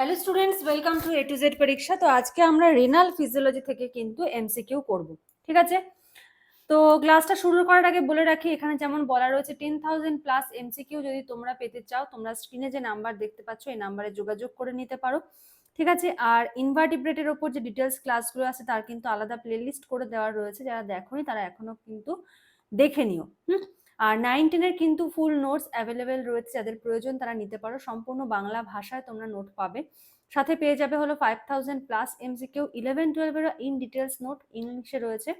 Hello students welcome to A to Z পরীক্ষা তো আজকে আমরা রেনাল ফিজিওলজি থেকে কিন্তু এমসিকিউ করব, ঠিক আছে? তো ক্লাসটা শুরু করার আগে বলে রাখি, এখানে যেমন বলা রয়েছে টেন থাউজেন্ড প্লাস এমসিকিউ যদি তোমরা পেতে চাও, তোমরা স্ক্রিনে যে নাম্বার দেখতে পাচ্ছ, এই নাম্বারে যোগাযোগ করে নিতে পারো, ঠিক আছে? আর ইনভার্টিব্রেটের ওপর যে ডিটেলস ক্লাসগুলো আছে, তার কিন্তু আলাদা প্লেলিস্ট করে দেওয়া রয়েছে, যারা দেখোনি তারা এখনও কিন্তু দেখে নিও। হুম? আর নাইন টেনের কিন্তু ফুল নোটস অ্যাভেলেবেল রয়েছে, যাদের প্রয়োজন তারা নিতে পারো। সম্পূর্ণ বাংলা ভাষায় তোমরা নোট পাবে। সাথে পেয়ে যাবে হলো five thousand plus MCQ eleven টুয়েলভেরও in details note ইংলিশে রয়েছে।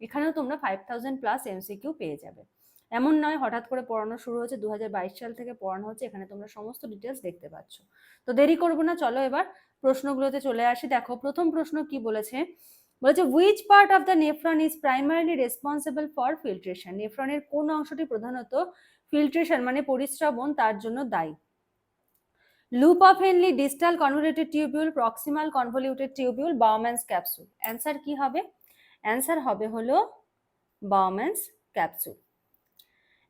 এখানেও তোমরা ফাইভ থাউজেন্ড প্লাস এমসিকিউ পেয়ে যাবে। এমন নয়, হঠাৎ করে পড়ানো শুরু হচ্ছে দু বাইশ সাল থেকে পড়ানো হচ্ছে, এখানে তোমরা সমস্ত ডিটেলস দেখতে পাচ্ছ। তো দেরি করব না, চলো এবার প্রশ্নগুলোতে চলে আসি। দেখো, প্রথম প্রশ্ন কি বলেছে? বলেছে which part of the nephron is primarily responsible for filtration নেফ্রনের কোন অংশটি প্রধানত ফিল্ট্রেশন মানে পরিশ্রবণ, তার জন্য দায়ী। Loop of Henle distal convoluted tubule proximal convoluted tubule Bowman's capsule answer কি হবে? অ্যান্সার হবে হলো Bowman's capsule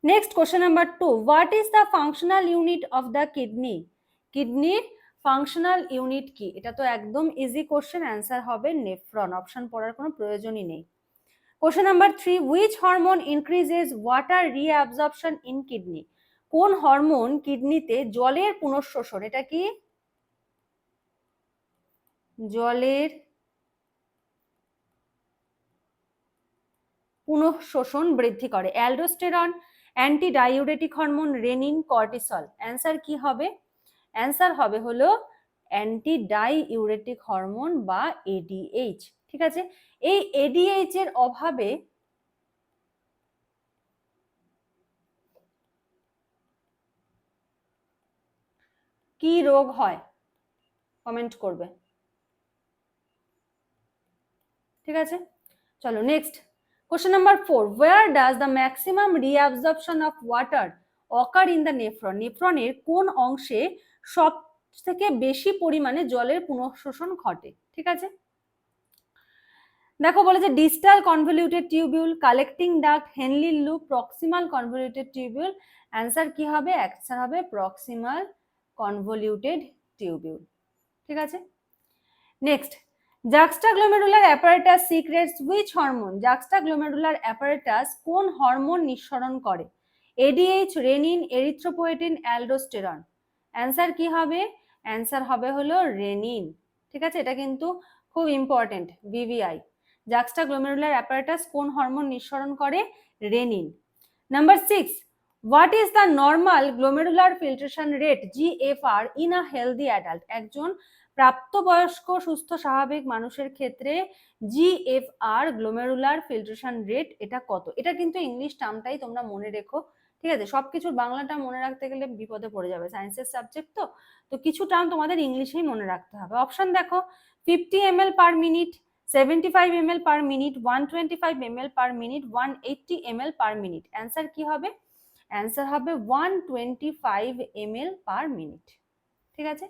next question number two what is the functional unit of the kidney কিডনির ফাংশনাল ইউনিট কি? এটা তো একদম ইজি কোশ্চেন অ্যান্সার হবে নেফ্রন অপশন পড়ার কোনো প্রয়োজনই নেই। Question number three which hormone increases water reabsorption in kidney কোন হরমোন কিডনিতে জলের পুনঃশোষণ, এটা কি? জলের পুনঃশোষণ বৃদ্ধি করে। Aldosterone anti diuretic hormone renin cortisol answer কি হবে? অ্যান্সার হবে হলো অ্যান্টি ডাইউরেটিক হরমোন বা এডিএইচ ঠিক আছে? এই এডিএইচ এর অভাবে কি রোগ হয়? কমেন্ট করবে। ঠিক আছে? চলো next question number four where does the maximum reabsorption of water occur in the nephron নেফ্রনের কোন অংশে সব থেকে বেশি পরিমাণে জলের পুনঃশোষণ ঘটে, ঠিক আছে? দেখো বলে যে distal convoluted tubule, collecting duct Henle loop, proximal convoluted tubule, answer কি হবে? অ্যান্সার হবে প্রক্সিমাল কনভলিউটেড টিউবিউল, ঠিক আছে? Next, juxtaglomerular apparatus secretes which hormone? Juxtaglomerular apparatus কোন হরমোন নিঃসরণ করে? ADH renin, erythropoietin, aldosterone. Answer কি হবে? অ্যান্সার হবে হলো রেনিন ঠিক আছে? এটা কিন্তু খুব ইম্পর্টেন্ট বিভিআই জাক্সটা গ্লোমেরুলার অ্যাপারেটাস কোন হরমোন নিঃসরণ করে? Renin number six what is the normal glomerular filtration rate GFR in a healthy adult একজন প্রাপ্তবয়স্ক, সুস্থ, স্বাভাবিক মানুষের ক্ষেত্রে জিএফআর গ্লোমেরুলার ফিল্ট্রেশন রেট এটা কত? এটা কিন্তু ইংলিশ টার্মটাই তোমরা মনে রেখো। ঠিক আছে? সবকিছুর বাংলাটা মনে রাখতে গেলে বিপদে পড়ে যাবে। সায়েন্সের সাবজেক্ট তো? তো কিছু টার্ম তোমাদের ইংলিশেই মনে রাখতে হবে। অপশন দেখো fifty M L per minute seventy five M L per minute one twenty five M L per minute one eighty M L per minute answer কি হবে? অ্যান্সার হবে one twenty five M L per minute ঠিক আছে?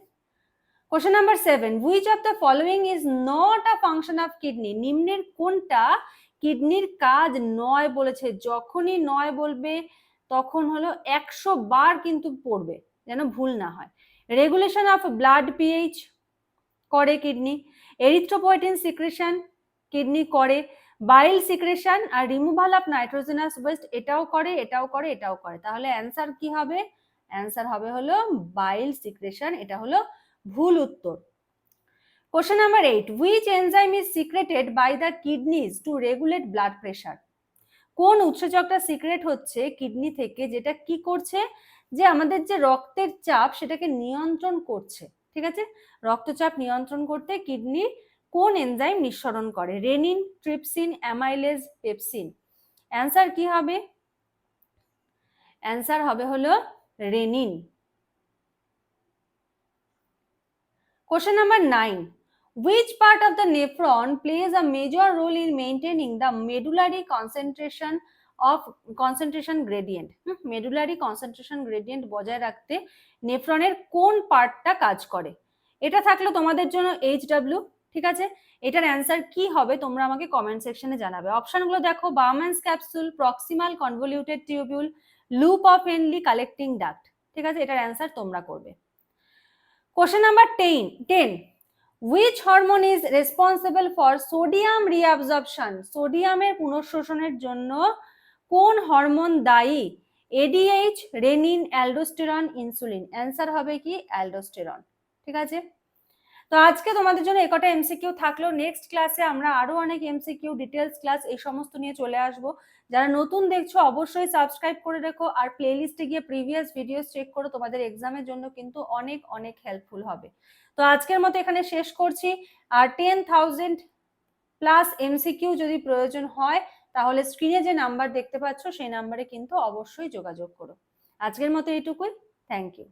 Question number seven which of the following is not a function of kidney নিম্নের কোনটা কিডনির কাজ নয় বলেছে? যখনই নয় বলবে তখন হলো একশো বার কিন্তু পড়বে, যেন ভুল না হয়। রেগুলেশন অফ ব্লাড পিএইচ করে কিডনি এরিথ্রোপয়েটিন সিক্রেশন কিডনি করে বাইল সিক্রেশন আর রিমুভাল অফ নাইট্রোজেনাস ওয়েস্ট এটাও করে এটাও করে এটাও করে। তাহলে অ্যান্সার কি হবে? অ্যান্সার হবে হলো বাইল সিক্রেশন এটা হলো ভুল উত্তর। Question number eight which enzyme is secreted by the kidneys to regulate blood pressure কোন উৎসেচকটা সিক্রেট হচ্ছে কিডনি থেকে যেটা কি করছে? যে আমাদের যে রক্তের চাপ সেটাকে নিয়ন্ত্রণ করছে, ঠিক আছে? রক্তচাপ নিয়ন্ত্রণ করতে কিডনি কোন এনজাইম নিঃসরণ করে? Renin, trypsin, amylase, pepsin. Answer কি হবে? অ্যান্সার হবে হলো renin. Question number nine. Which part of the nephron plays a major role in maintaining the medullary concentration of concentration gradient? medullary concentration gradient বজায় রাখতে নেফ্রনের কোন পার্টটা কাজ করে? এটা থাকল তোমাদের জন্য এইচ ডাব্লিউ ঠিক আছে? এটার অ্যান্সার কি হবে তোমরা আমাকে কমেন্ট সেকশনে জানাবে। অপশনগুলো দেখো Bowman's capsule proximal convoluted tubule loop of Henle collecting duct ঠিক আছে? এটার অ্যান্সার তোমরা করবে। Question number ten ten which hormone is responsible for sodium reabsorption সোডিয়ামের পুনঃশোষণের জন্য কোন হরমোন দায়ী? ADH renin aldosterone insulin answer হবে কি? অ্যালডোস্টেরন ঠিক আছে? তো আজকে তোমাদের জন্য একটা এমসিকিউ থাকলেও নেক্সট ক্লাসে আমরা আরও অনেক এমসিকিউ ডিটেলস ক্লাস এই সমস্ত নিয়ে চলে আসব। যারা নতুন দেখছ, অবশ্যই সাবস্ক্রাইব করে রেখো আর প্লেলিস্টে গিয়ে প্রিভিয়াস ভিডিওস চেক করো, তোমাদের এক্সামের জন্য কিন্তু অনেক অনেক হেল্পফুল হবে। তো আজকের মতো এখানে শেষ করছি। আর টেন থাউজেন্ড প্লাস এমসিকিউ যদি প্রয়োজন হয়, তাহলে স্ক্রিনে যে নাম্বার দেখতে পাচ্ছ, সেই নাম্বারে কিন্তু অবশ্যই যোগাযোগ করো। আজকের মতো এইটুকুই। Thank you